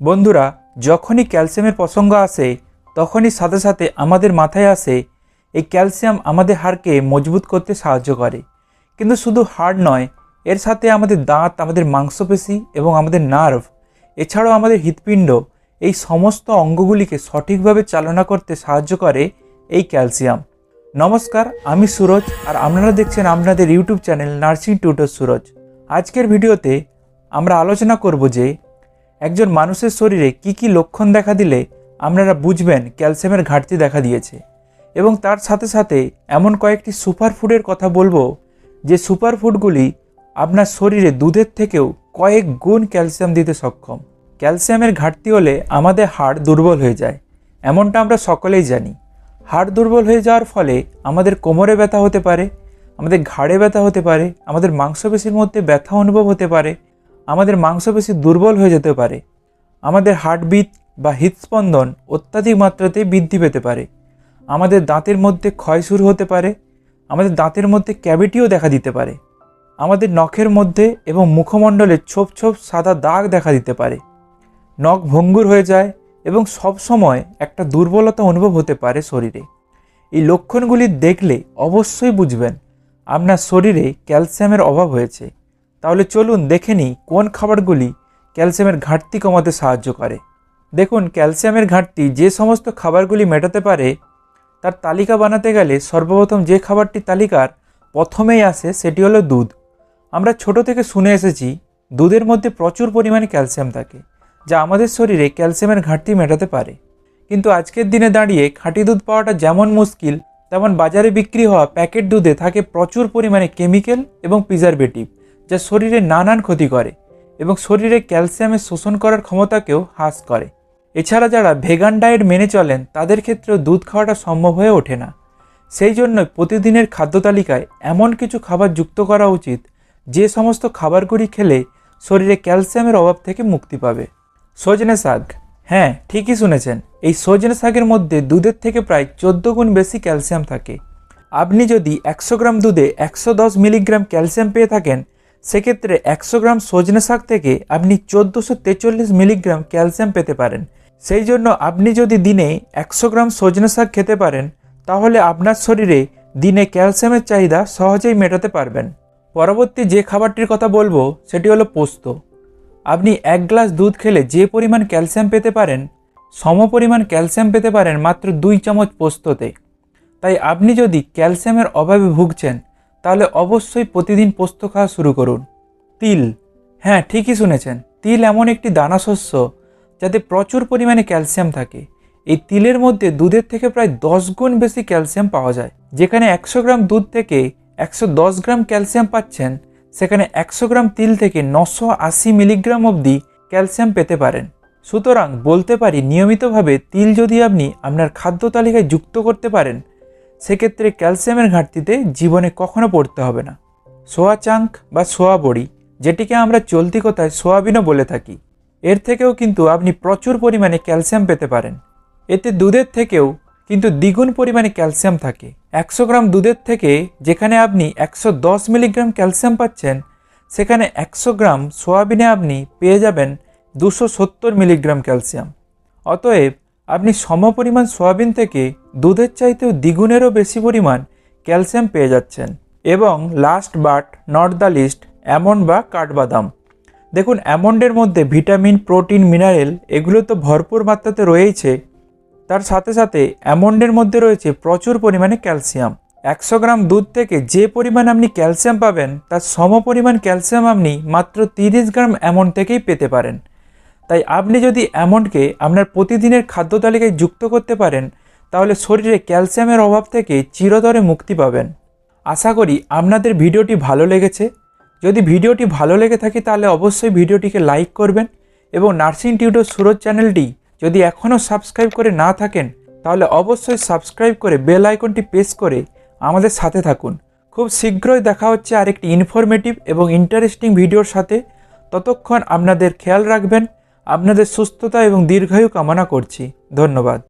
বন্ধুরা, যখনই ক্যালসিয়ামের প্রসঙ্গ আসে, তখনই সাথে সাথে আমাদের মাথায় আসে, এই ক্যালসিয়াম আমাদের হাড়কে মজবুত করতে সাহায্য করে। কিন্তু শুধু হাড় নয়, এর সাথে আমাদের দাঁত, আমাদের মাংসপেশি এবং আমাদের নার্ভ, এছাড়াও আমাদের হৃৎপিণ্ড, এই সমস্ত অঙ্গগুলিকে সঠিকভাবে চালনা করতে সাহায্য করে এই ক্যালসিয়াম। নমস্কার, আমি সুরজ, আর আপনারা দেখছেন আপনাদের YouTube channel nursing tutor Suraj. আজকের ভিডিওতে আমরা আলোচনা করব যে একজন মানুষের শরীরে কি কি লক্ষণ দেখা দিলে আপনারা বুঝবেন ক্যালসিয়ামের ঘাটতি দেখা দিয়েছে। এবং তার সাথে সাথে এমন কয়েকটি সুপার ফুডের কথা বলব, যে সুপার ফুডগুলি আপনার শরীরে দুধের থেকেও কয়েক গুণ ক্যালসিয়াম দিতে সক্ষম। ক্যালসিয়ামের ঘাটতি হলে আমাদের হাড় দুর্বল হয়ে যায়, এমনটা আমরা সকলেই জানি। হাড় দুর্বল হয়ে যাওয়ার ফলে আমাদের কোমরে ব্যথা হতে পারে, আমাদের ঘাড়ে ব্যথা হতে পারে, আমাদের মাংসপেশির মধ্যে ব্যথা অনুভব হতে পারে আমাদের মাংসপেশি দুর্বল হয়ে যেতে পারে। আমাদের হার্টবিট বা হৃদস্পন্দন অত্যাধিক মাত্রাতে বৃদ্ধি পেতে পারে। আমাদের দাঁতের মধ্যে ক্ষয় শুরু হতে পারে। আমাদের দাঁতের মধ্যে ক্যাভিটিও দেখা দিতে পারে। আমাদের নখের মধ্যে এবং মুখমণ্ডলে ছোপ ছোপ সাদা দাগ দেখা দিতে পারে। নখ ভঙ্গুর হয়ে যায় এবং সব সময় একটা দুর্বলতা অনুভব হতে পারে শরীরে। এই লক্ষণগুলি দেখলে অবশ্যই বুঝবেন, আপনার শরীরে ক্যালসিয়ামের অভাব হয়েছে। তাহলে চলুন দেখে নিই কোন খাবারগুলি ক্যালসিয়ামের ঘাটতি কমাতে সাহায্য করে। দেখুন, ক্যালসিয়ামের ঘাটতি যে সমস্ত খাবারগুলি মেটাতে পারে, তার তালিকা বানাতে গেলে সর্বপ্রথম যে খাবারটি তালিকার প্রথমেই আসে সেটি হলো দুধ। আমরা ছোট থেকে শুনে এসেছি দুধের মধ্যে প্রচুর পরিমাণে ক্যালসিয়াম থাকে, যা আমাদের শরীরে ক্যালসিয়ামের ঘাটতি মেটাতে পারে। কিন্তু আজকের দিনে দাঁড়িয়ে খাঁটি দুধ পাওয়াটা যেমন মুশকিল, তেমন বাজারে বিক্রি হওয়া প্যাকেট দুধে থাকে প্রচুর পরিমাণে কেমিক্যাল এবং প্রিজারভেটিভ। যা শরীরে নানান ক্ষতি করে এবং শরীরে ক্যালসিয়ামের শোষণ করার ক্ষমতাকেও হ্রাস করে। এছাড়া যারা ভেগান ডায়েট মেনে চলেন, তাদের ক্ষেত্রেও দুধ খাওয়াটা সম্ভব হয়ে ওঠে না। সেই জন্য প্রতিদিনের খাদ্য তালিকায় এমন কিছু খাবার যুক্ত করা উচিত, যে সমস্ত খাবারগুলি খেলে শরীরে ক্যালসিয়ামের অভাব থেকে মুক্তি পাবে। সজনে শাক। হ্যাঁ ঠিকই শুনেছেন। এই সজনে শাকের মধ্যে দুধের থেকে প্রায় চোদ্দ গুণ বেশি ক্যালসিয়াম থাকে। আপনি যদি একশো গ্রাম দুধে একশো দশ মিলিগ্রাম ক্যালসিয়াম পেয়ে থাকেন সেক্ষেত্রে একশো গ্রাম সজনে শাক থেকে আপনি চোদ্দোশো তেচল্লিশ মিলিগ্রাম ক্যালসিয়াম পেতে পারেন। সেই জন্য আপনি যদি দিনে একশো গ্রাম সজনে শাক খেতে পারেন, তাহলে আপনার শরীরে দিনে ক্যালসিয়ামের চাহিদা সহজেই মেটাতে পারবেন। পরবর্তী যে খাবারটির কথা বলব, সেটি হলো পোস্ত। আপনি এক গ্লাস দুধ খেলে যে পরিমাণ ক্যালসিয়াম পেতে পারেন, সম পরিমাণ ক্যালসিয়াম পেতে পারেন মাত্র দুই চামচ পোস্ততে। তাই আপনি যদি ক্যালসিয়ামের অভাবে ভুগছেন তাহলে অবশ্যই প্রতিদিন পোস্ত খাওয়া শুরু করুন। তিল। হ্যাঁ ঠিকই শুনেছেন। তিল এমন একটি দানা শস্য যাতে প্রচুর পরিমাণে ক্যালসিয়াম থাকে। এই তিলের মধ্যে দুধের থেকে প্রায় দশ গুণ বেশি ক্যালসিয়াম পাওয়া যায়। যেখানে একশো গ্রাম দুধ থেকে একশো দশ গ্রাম ক্যালসিয়াম পাচ্ছেন, সেখানে একশো গ্রাম তিল থেকে নশো আশি মিলিগ্রাম অবধি ক্যালসিয়াম পেতে পারেন। সুতরাং বলতে পারি, নিয়মিতভাবে তিল যদি আপনি আপনার খাদ্য তালিকায় যুক্ত করতে পারেন সেক্ষেত্রে ক্যালসিয়ামের ঘাটতিতে জীবনে কখনো পড়তে হবে না। সোয়া চাঙ্ক বা সোয়া বড়ি, যেটিকে আমরা চলতি কথায় সোয়াবিনও বলে থাকি, এর থেকেও কিন্তু আপনি প্রচুর পরিমাণে ক্যালসিয়াম পেতে পারেন। এতে দুধের থেকেও কিন্তু দ্বিগুণ পরিমাণে ক্যালসিয়াম থাকে। একশো গ্রাম দুধের থেকে যেখানে আপনি একশো দশ মিলিগ্রাম ক্যালসিয়াম পাচ্ছেন, সেখানে একশো গ্রাম সোয়াবিনে আপনি পেয়ে যাবেন দুশো সত্তর মিলিগ্রাম ক্যালসিয়াম। অতএব আপনি সমপরিমাণ সোয়াবিন থেকে দুধের চাইতেও দ্বিগুণেরও বেশি পরিমাণ ক্যালসিয়াম পেয়ে যাচ্ছেন এবং last but not the least almond বা কাঠবাদাম। দেখুন অ্যামন্ডের মধ্যে ভিটামিন প্রোটিন মিনারেল এগুলো তো ভরপুর মাত্রাতে রয়েইছে। তার সাথে সাথে অ্যামন্ডের মধ্যে রয়েছে প্রচুর পরিমাণে ক্যালসিয়াম। একশো গ্রাম দুধ থেকে যে পরিমাণ আপনি ক্যালসিয়াম পাবেন, তার সম পরিমাণ ক্যালসিয়াম আপনি মাত্র তিরিশ গ্রাম অ্যামন্ড থেকেই পেতে পারেন। তাই আপনি যদি অ্যামন্ডকে আপনার প্রতিদিনের খাদ্য তালিকায় যুক্ত করতে পারেন তাহলে শরীরে ক্যালসিয়ামের অভাব থেকে চিরতরে মুক্তি পাবেন। আশা করি আপনাদের ভিডিওটি ভালো লেগেছে। যদি ভিডিওটি ভালো লেগে থাকে তাহলে অবশ্যই ভিডিওটিকে লাইক করবেন এবং নার্সিং টিউটর সুরজ চ্যানেলটি যদি এখনও সাবস্ক্রাইব করে না থাকেন, তাহলে অবশ্যই সাবস্ক্রাইব করে বেল আইকনটি প্রেস করে আমাদের সাথে থাকুন। খুব শীঘ্রই দেখা হচ্ছে আরেকটি ইনফরমেটিভ এবং ইন্টারেস্টিং ভিডিওর সাথে। ততক্ষণ আপনাদের খেয়াল রাখবেন, আপনাদের সুস্থতা এবং দীর্ঘায়ু কামনা করছি। ধন্যবাদ।